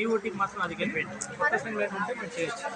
పీఓటీకి మాత్రం అది కానీ కొత్త సంఘటన ఉంటే మనం చేయొచ్చు.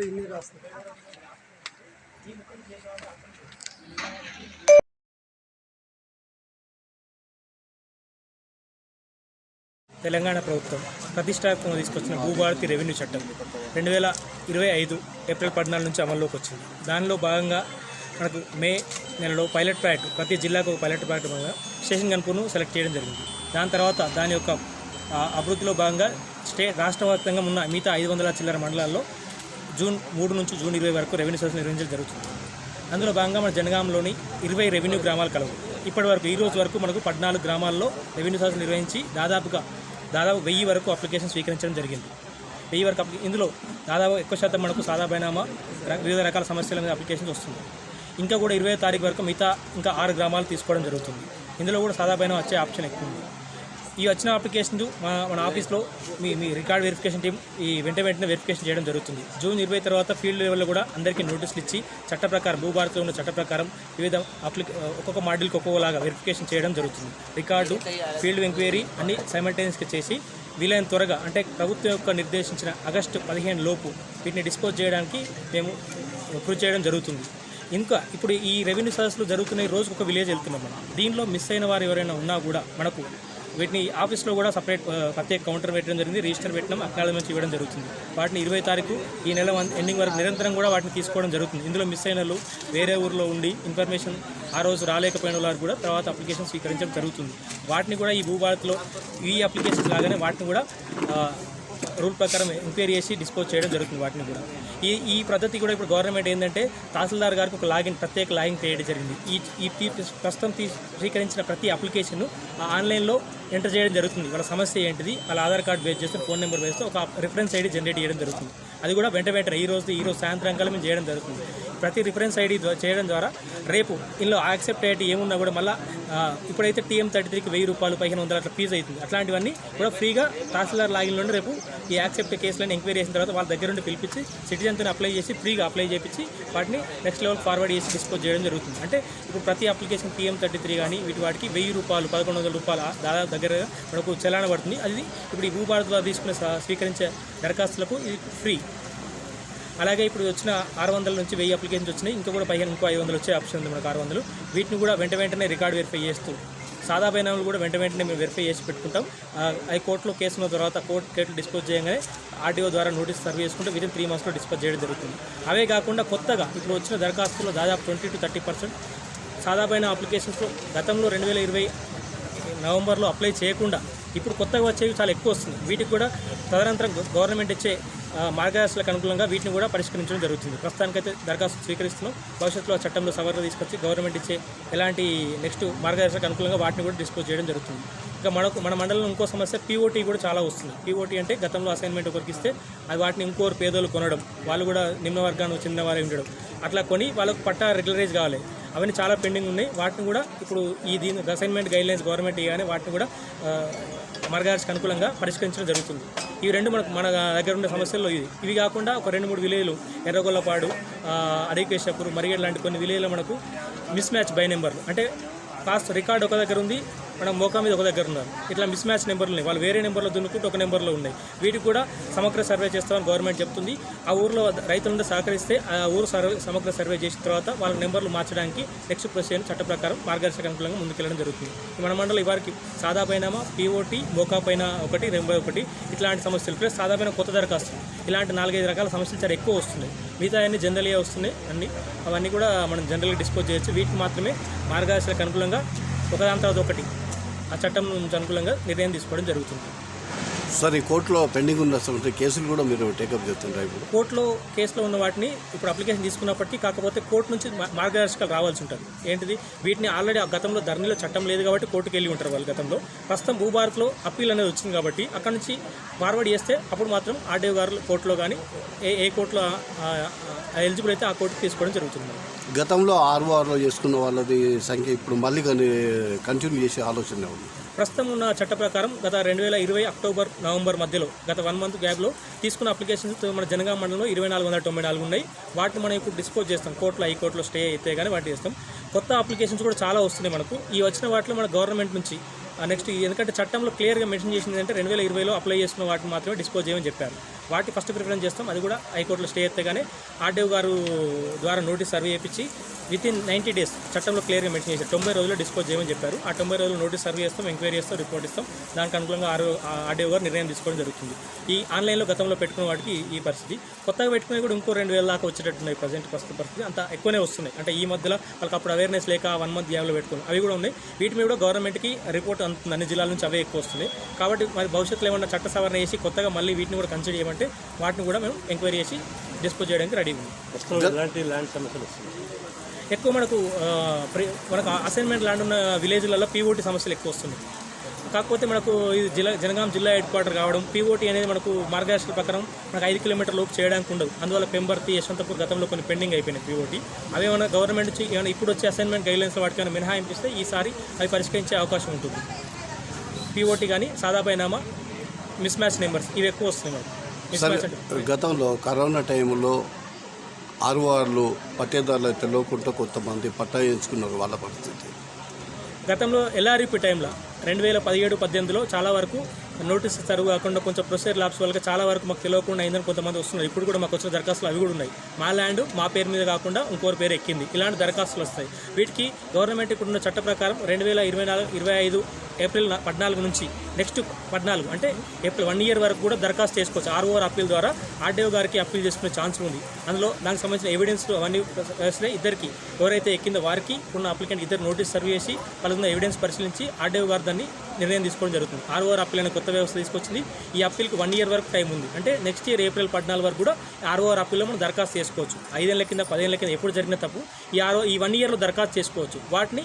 ఇన్ని తెలంగాణ ప్రభుత్వం ప్రతిష్టాత్మకంగా తీసుకొచ్చిన భూభారతి రెవెన్యూ చట్టం రెండు వేల ఇరవై ఐదు ఏప్రిల్ పద్నాలుగు నుంచి అమల్లోకి వచ్చింది. దానిలో భాగంగా మనకు మే నెలలో పైలట్ ప్రాజెక్ట్ ప్రతి జిల్లాకు ఒక పైలట్ ప్రాజెక్ట్ భాగంగా స్టేషన్ గన్పూర్ను సెలెక్ట్ చేయడం జరిగింది. దాని తర్వాత దాని యొక్క అభివృద్ధిలో భాగంగా స్టే రాష్ట్ర వ్యాప్తంగా ఉన్న మిగతా ఐదు వందల చిల్లర మండలాల్లో జూన్ మూడు నుంచి జూన్ ఇరవై వరకు రెవెన్యూ సర్వీస్ నిర్వహించడం జరుగుతుంది. అందులో భాగంగా మన జనగాంలోని ఇరవై రెవెన్యూ గ్రామాలు కలవు. ఇప్పటి వరకు ఈ రోజు వరకు మనకు పద్నాలుగు గ్రామాల్లో రెవెన్యూ సర్వీస్ నిర్వహించి దాదాపుగా దాదాపు వెయ్యి వరకు అప్లికేషన్ స్వీకరించడం జరిగింది. వెయ్యి వరకు ఇందులో దాదాపు ఎక్కువ శాతం మనకు సాదా బైనామా వివిధ రకాల సమస్యల మీద అప్లికేషన్స్ వస్తుంది ఇంకా కూడా ఇరవై తారీఖు వరకు మిగతా ఇంకా ఆరు గ్రామాలు తీసుకోవడం జరుగుతుంది. ఇందులో కూడా సాదాపైన వచ్చే ఆప్షన్ ఎక్కువ ఉంది. ఈ వచ్చిన అప్లికేషన్ మన మన ఆఫీస్లో మీ మీ రికార్డ్ వెరిఫికేషన్ టీం ఈ వెంట వెంటనే వెరిఫికేషన్ చేయడం జరుగుతుంది. జూన్ ఇరవై తర్వాత ఫీల్డ్ లెవెల్లో కూడా అందరికీ నోటీసులు ఇచ్చి చట్ట ప్రకారం భూభారత్లో ఉన్న చట్ట ప్రకారం వివిధ అప్లికే ఒక్కొక్క మాడ్యూల్కి ఒక్కొక్కలాగా వెరిఫికేషన్ చేయడం జరుగుతుంది. రికార్డు ఫీల్డ్ ఎంక్వైరీ అన్ని సైమల్టేనియస్గా చేసి వీలైన త్వరగా అంటే ప్రభుత్వం యొక్క నిర్దేశించిన ఆగస్టు పదిహేను లోపు వీటిని డిస్పోజ్ చేయడానికి మేము కృషి చేయడం జరుగుతుంది. ఇంకా ఇప్పుడు ఈ రెవెన్యూ సదస్సులు జరుగుతున్న రోజుకు ఒక విలేజ్ వెళ్తున్నాం మనం. దీనిలో మిస్ అయిన వారు ఎవరైనా ఉన్నా కూడా మనకు వీటిని ఆఫీస్లో కూడా సపరేట్ ప్రత్యేక కౌంటర్ పెట్టడం జరిగింది రిజిస్టర్ పెట్టడం అక్నాలజ్మెంట్ ఇవ్వడం జరుగుతుంది. వాటిని ఇరవై తారీఖు ఈ నెల ఎండింగ్ వరకు నిరంతరం కూడా వాటిని తీసుకోవడం జరుగుతుంది. ఇందులో మిస్ అయిన వాళ్ళు వేరే ఊర్లో ఉండి ఇన్ఫర్మేషన్ ఆ రోజు రాలేకపోయిన వారు కూడా తర్వాత అప్లికేషన్ స్వీకరించడం జరుగుతుంది. వాటిని కూడా ఈ భూభారత్లో ఈ అప్లికేషన్స్ లాగానే వాటిని కూడా రూల్ ప్రకారం ఎంక్వైరీ చేసి డిస్పోజ్ చేయడం జరుగుతుంది వాటిని కూడా. ఈ ఈ పద్ధతి కూడా ఇప్పుడు గవర్నమెంట్ ఏంటంటే తహసీల్దార్ గారికి ఒక లాగిన్ ప్రత్యేక లాగిన్ చేయడం జరిగింది. ఈ ఈ ప్రస్తుతం తీ స్వీకరించిన ప్రతి అప్లికేషన్ ఆన్లైన్లో ఎంటర్ చేయడం జరుగుతుంది. వాళ్ళ సమస్య ఏంటిది? వాళ్ళ ఆధార్ కార్డు బేస్ చేస్తే ఫోన్ నెంబర్ వేస్తే ఒక రిఫరెన్స్ ఐడి జనరేట్ చేయడం జరుగుతుంది. అది కూడా వెంట వెంటనే ఈ రోజు ఈ రోజు సాయంత్రం కల్లా మేము చేయడం జరుగుతుంది. ప్రతి రిఫరెన్స్ ఐడి చేయడం ద్వారా రేపు ఇందులో యాక్సెప్ట్ అయ్యేటి ఏమున్నా కూడా మళ్ళీ ఇప్పుడైతే టీఎం థర్టీ త్రీకి వెయ్యి రూపాయలు పదిహేను వందలు అట్లా ఫీజు అవుతుంది. అట్లాంటివన్నీ కూడా ఫ్రీగా తహసీల్దార్ లాగిన్లో రేపు ఈ యాక్సెప్ట్ కేసులను ఎంక్వైరీ చేసిన తర్వాత వాళ్ళ దగ్గర నుండి పిలిపించి సిటిజన్తో అప్లై చేసి ఫ్రీగా అప్లై చేపించి వాటిని నెక్స్ట్ లెవెల్ ఫార్వర్డ్ చేసి డిస్పోజ్ చేయడం జరుగుతుంది. అంటే ఇప్పుడు ప్రతి అప్లికేషన్ టీఎం థర్టీ త్రీ కానీ వీటి వాటికి వెయ్యి రూపాయలు పదకొండు వందల రూపాయలు దాదాపు దగ్గర మనకు చలాన పడుతుంది. అది ఇప్పుడు ఈ భూభారత్ ద్వారా తీసుకునే స్వీకరించే దరఖాస్తులకు ఇది ఫ్రీ. అలాగే ఇప్పుడు వచ్చిన ఆరు వందల నుంచి వెయ్యి అప్లికేషన్స్ వచ్చినాయి. ఇంకా కూడా పైన ఇంకో ఐదు వందలు వచ్చే ఆప్షన్ ఉంది మనకు ఆరు వందలు. వీటిని కూడా వెంట వెంటనే రికార్డ్ వెరిఫై చేస్తూ సాదా బైనాములు కూడా వెంట వెంటనే మేము వెరిఫై చేసి పెట్టుకుంటాం. అవి కోర్టులో కేసు ఉన్న తర్వాత కోర్టు కేసులు డిస్పోజ్ చేయగానే ఆర్టీఓ ద్వారా నోటీస్ సర్వ్ చేసుకుంటే విదిన్ త్రీ మంత్స్లో డిస్పోజ్ చేయడం జరుగుతుంది. అవే కాకుండా కొత్తగా ఇప్పుడు వచ్చిన దరఖాస్తులో దాదాపు ట్వంటీ టు థర్టీ పర్సెంట్ సాదా అప్లికేషన్స్లో గతంలో రెండు వేల ఇరవై నవంబర్లో అప్లై చేయకుండా ఇప్పుడు కొత్తగా వచ్చేవి చాలా ఎక్కువ వస్తుంది. వీటికి కూడా తదనంతరం గవర్నమెంట్ ఇచ్చే మార్గదర్శులకు అనుకూలంగా వీటిని కూడా పరిష్కరించడం జరుగుతుంది. ప్రస్తుతానికైతే దరఖాస్తు స్వీకరిస్తున్నాం. భవిష్యత్తులో చట్టంలో సవరణ తీసుకొచ్చి గవర్నమెంట్ ఇచ్చే ఎలాంటి నెక్స్ట్ మార్గదర్శకు అనుకూలంగా వాటిని కూడా డిస్పోజ్ చేయడం జరుగుతుంది. ఇంకా మనకు మన మండలంలో ఇంకో సమస్య పీఓటీ కూడా చాలా వస్తుంది. పీఓటీ అంటే గతంలో అసైన్మెంట్ ఒకరికి ఇస్తే అది వాటిని ఇంకోరు పేదోళ్ళు కొనడం వాళ్ళు కూడా నిమ్న వర్గానికి చెందిన వారే ఉండడం. అట్లా కొని వాళ్ళకు పట్టా రెగ్యులరైజ్ కావాలి. అవన్నీ చాలా పెండింగ్ ఉన్నాయి. వాటిని కూడా ఇప్పుడు ఈ దీని అసైన్మెంట్ గైడ్ లైన్స్ గవర్నమెంట్ ఇవ్వగానే వాటిని కూడా ఆ, అనుకూలంగా పరిష్కరించడం జరుగుతుంది. ఇవి రెండు మనకు మన దగ్గర ఉండే సమస్యల్లో ఇది. ఇవి కాకుండా ఒక రెండు మూడు విలేజ్లు ఎర్రగొల్లపాడు అడికేశాపూర్ మరిగేడ్ లాంటి కొన్ని విలేజ్లో మనకు మిస్ మ్యాచ్ బై నెంబర్లు అంటే కాస్ట్ రికార్డ్ ఒక దగ్గర ఉంది మనం మోకా మీద ఒక దగ్గర ఉన్నారు. ఇట్లా మిస్ మ్యాచ్ నెంబర్లు ఉన్నాయి. వాళ్ళు వేరే నెంబర్లో దున్నుకుంటూ ఒక నెంబర్లో ఉన్నాయి. వీటికి కూడా సమగ్ర సర్వే చేస్తామని గవర్నమెంట్ చెప్తుంది. ఆ ఊర్లో రైతులందరూ సహకరిస్తే ఆ ఊరు సర్వే సమగ్ర సర్వే చేసిన తర్వాత వాళ్ళ నెంబర్లు మార్చడానికి నెక్స్ట్ ప్రొసీజర్ చట్ట ప్రకారం మార్గదర్శక అనుకూలంగా ముందుకెళ్ళడం జరుగుతుంది. మన మండలం ఇవారికి సాదా పైనామా పీఓటీ మోకా పైన ఒకటి రెంబై ఒకటి ఇట్లాంటి సమస్యలు ప్లస్ సాదా పైన కొత్త దరఖాస్తు ఇలాంటి నాలుగైదు రకాల సమస్యలు చాలా ఎక్కువ వస్తున్నాయి. మిగతా అన్ని జనరల్గా వస్తున్నాయి అన్ని. అవన్నీ కూడా మనం జనరల్గా డిస్పోజ్ చేయొచ్చు. వీటికి మాత్రమే మార్గదర్శక అనుకూలంగా ఒకదాని తర్వాత ఒకటి ఆ చట్టం నుంచి అనుకూలంగా నిర్ణయం తీసుకోవడం జరుగుతుంది. సార్ ఈ కోర్టులో పెండింగ్ ఉన్న కేసులు కూడా మీరు టేకప్ చేస్తుంటారు ఇప్పుడు? కోర్టులో కేసులో ఉన్న వాటిని ఇప్పుడు అప్లికేషన్ తీసుకున్నప్పటికీ కాకపోతే కోర్టు నుంచి మార్గదర్శకాలు రావాల్సి ఉంటుంది. ఏంటిది? వీటిని ఆల్రెడీ ఆ గతంలో ధరణిలో చట్టం లేదు కాబట్టి కోర్టుకు వెళ్ళి ఉంటారు వాళ్ళు గతంలో. ప్రస్తుతం భూభారత్లో అప్పీల్ అనేది వచ్చింది కాబట్టి అక్కడ నుంచి ఫార్వర్డ్ చేస్తే అప్పుడు మాత్రం ఆర్డీఓ గారు కోర్టులో కానీ ఏ ఏ కోర్టులో ఎలిజిబుల్ అయితే ఆ కోర్టుకు తీసుకోవడం జరుగుతుంది. గతంలో ఆర్ఓఆర్లో చేసుకున్న వాళ్ళది సంఖ్య ఇప్పుడు మళ్ళీ కంటిన్యూ చేసే ఆలోచన ఉంది. ప్రస్తుతం ఉన్న చట్ట ప్రకారం గత రెండు వేల ఇరవై అక్టోబర్ నవంబర్ మధ్యలో గత వన్ మంత్ గ్యాప్లో తీసుకున్న అప్లికేషన్స్ మన జనగామ మండలంలో ఇరవై నాలుగు వందల తొంభై నాలుగు ఉన్నాయి. వాటిని మనం ఇప్పుడు డిస్పోజ్ చేస్తాం. కోర్టులో హైకోర్టులో స్టే అయితే కానీ వాటి చేస్తాం. కొత్త అప్లికేషన్స్ కూడా చాలా వస్తున్నాయి మనకు. ఈ వచ్చిన వాటిలో మన గవర్నమెంట్ నుంచి నెక్స్ట్ ఎందుకంటే చట్టంలో క్లియర్గా మెన్షన్ చేసింది అంటే రెండు వేల ఇరవైలో అప్లై చేసుకున్న వాటిని మాత్రమే డిస్పోజ్ చేయమని చెప్పారు. వాటి ఫస్ట్ ప్రిఫరెన్స్ చేస్తాం. అది కూడా హైకోర్టులో స్టే అయితే కానీ ఆర్డీఓ గారు ద్వారా నోటీస్ సర్వే చేయించి విత్ ఇన్ నైంటీ డేస్ చట్టంలో క్లియర్గా మెన్షన్ చేశారు. తొంభై రోజుల్లో డిస్పోజ్ చేయమని చెప్పారు. ఆ తొంభై రోజులు నోటీస్ సర్వే చేస్తాం ఎంక్వైరీ చేస్తాం రిపోర్ట్ ఇస్తాం. దానికి అనుగుణంగా ఆరు ఆర్డీఓ గారు నిర్ణయం తీసుకోవడం జరుగుతుంది. ఈ ఆన్లైన్లో గతంలో పెట్టుకున్న వాటికి ఈ పరిస్థితి. కొత్తగా పెట్టుకునే కూడా ఇంకో రెండు వేల దాకా వచ్చేటట్టున్నాయి ప్రజెంట్ ప్రస్తుత పరిస్థితి. అంత ఎక్కువనే వస్తున్నాయి. అంటే ఈ మధ్యలో వాళ్ళకి అప్పుడు అవేర్నెస్ లేక వన్ మంత్ గ్యాప్లో పెట్టుకున్నాం. అవి కూడా ఉన్నాయి. వీటి మీద కూడా గవర్నమెంట్కి రిపోర్ట్ అందుతుంది అన్ని జిల్లాల నుంచి అవే ఎక్కువ వస్తుంది కాబట్టి మరి భవిష్యత్తులో ఏమన్నా చట్ట సవరణ చేసి కొత్తగా మళ్ళీ వీటిని కూడా కన్సిడర్ చేయమంటే వాటిని కూడా మేము ఎంక్వైరీ చేసి డిస్పోజ్ చేయడానికి రెడీగా ఉంది ఎలాంటి ల్యాండ్ సమస్యలు ఎక్కువ మనకు మనకు అసైన్మెంట్ ల్యాండ్ ఉన్న విలేజ్లలో పీఓటీ సమస్యలు ఎక్కువ వస్తున్నాయి. కాకపోతే మనకు ఇది జిల్లా జనగాం జిల్లా హెడ్ క్వార్టర్ కావడం పీఓటీ అనేది మనకు మార్గదర్శక ప్రకారం మనకు ఐదు కిలోమీటర్ లోపు చేయడానికి ఉండదు. అందువల్ల పెంబర్తి యశ్వంతపూర్ గతంలో కొన్ని పెండింగ్ అయిపోయినాయి పీఓటీ అవి ఏమైనా గవర్నమెంట్ నుంచి ఏమైనా ఇప్పుడు వచ్చే అసైన్మెంట్ గైడ్లైన్స్ వాటికి ఏమైనా మినహాయింపు ఇస్తే ఈసారి అవి పరిష్కరించే అవకాశం ఉంటుంది. పీఓటీ కానీ సాదాపైనామా మిస్ మ్యాచ్ నెంబర్స్ ఇవి ఎక్కువ వస్తున్నాయి మనకు సరే గతంలో కరోనా టైంలో ఆర్ఓఆర్లు పట్టేదారులు అయితే లోకుంటూ కొంతమంది పట్టా వేయించుకున్నారు వాళ్ళ పరిస్థితి. గతంలో ఎల్ఆర్ఈపీ టైంలో? రెండు వేల పదిహేడు పద్దెనిమిదిలో చాలా వరకు నోటీస్ సర్వ్ కాకుండా కొంచెం ప్రొసీజర్ ల్యాబ్స్ వల్ల చాలా వరకు మాకు తెలియకుండా అయిందని కొంతమంది వస్తున్నారు. ఇప్పుడు కూడా మాకు వచ్చిన దరఖాస్తులు అవి కూడా ఉన్నాయి. మా ల్యాండ్ మా పేరు మీద కాకుండా ఇంకోరి పేరు ఎక్కింది. ఇలాంటి దరఖాస్తులు వస్తాయి. వీటికి గవర్నమెంట్ ఇప్పుడున్న చట్ట ప్రకారం రెండు వేల ఇరవై నాలుగు ఇరవై ఐదు ఏప్రిల్ పద్నాలుగు నుంచి నెక్స్ట్ పద్నాలుగు అంటే ఏప్రిల్ వన్ ఇయర్ వరకు కూడా దరఖాస్తు చేసుకోవచ్చు. ఆర్ఓఆర్ అప్పీల్ ద్వారా ఆర్డీఓ గారికి అప్పీల్ చేసుకునే ఛాన్స్ ఉంది. అందులో దానికి సంబంధించిన ఎవిడెన్స్ అవన్నీ వేస్తే ఇద్దరికి ఎవరైతే ఎక్కిందో వారికి ఉన్న అప్లికెంట్ ఇద్దరు నోటీస్ సర్వ్ చేసి వాళ్ళకున్న ఎవిడెన్స్ పరిశీలించి ఆర్డీఓ గారు దాన్ని నిర్ణయం తీసుకోవడం జరుగుతుంది. ఆర్ఓఆర్ అప్పీల్ అనే కొత్త వ్యవస్థ తీసుకొచ్చింది. ఈ అప్పీల్కి వన్ ఇయర్ వరకు టైం ఉంది. అంటే నెక్స్ట్ ఇయర్ ఏప్రిల్ పద్నాలుగు వరకు కూడా ఆర్ఓఆర్ అప్పీల్లో మనం దరఖాస్తు చేసుకోవచ్చు. ఐదేళ్ళ కింద పదేళ్ళ కింద ఎప్పుడు జరిగిన తప్పు ఈ ఆర్ఓ ఈ వన్ ఇయర్లో దరఖాస్తు చేసుకోవచ్చు. వాటిని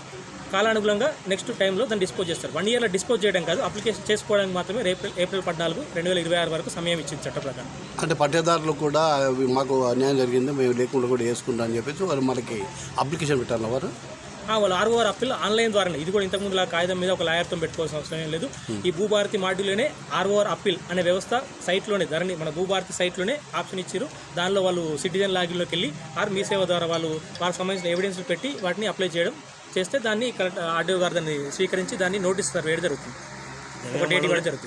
కాలానుగుణంగా నెక్స్ట్ టైంలో దాన్ని డిస్పోజ్ చేస్తారు. వన్ ఇయర్లో డిస్పోజ్ చేయడం కాదు అప్లికేషన్ చేసుకోవడానికి మాత్రమే ఏప్రిల్ ఏప్రిల్ పద్నాలుగు రెండు వేల ఇరవై ఆరు వరకు సమయం ఇచ్చింది చట్ట ప్రకారం. అంటే పట్టేదారులు కూడా మాకు అన్యాయం జరిగింది మేము లేకుండా కూడా వేసుకుంటాం అని చెప్పేసి వాళ్ళు మనకి అప్లికేషన్ పెట్టాలి వారు వాళ్ళు ఆర్ఓఆర్ అప్పీల్ ఆన్లైన్ ద్వారానే. ఇది కూడా ఇంతకుముందు లా కాగితం మీద ఒక లాయర్తో పెట్టుకోవాల్సిన అవసరం ఏం లేదు. ఈ భూభారతి మాడ్యూల్లోనే ఆర్ఓఆర్ అప్పీల్ అనే వ్యవస్థ సైట్లోనే ధరణి మన భూభారతి సైట్లోనే ఆప్షన్ ఇచ్చారు. దానిలో వాళ్ళు సిటిజన్ లాగిన్లోకి వెళ్ళి ఆర్ మీ సేవ ద్వారా వాళ్ళు వాళ్ళకి సంబంధించిన ఎవిడెన్స్ పెట్టి వాటిని అప్లై చేయడం చేస్తే దాన్ని కరెక్ట్ ఆర్డీఓ గారు దాన్ని స్వీకరించి దాన్ని నోటీస్ వేయడం జరుగుతుంది. ఒక డేట్ ఇవ్వడం జరుగుతుంది.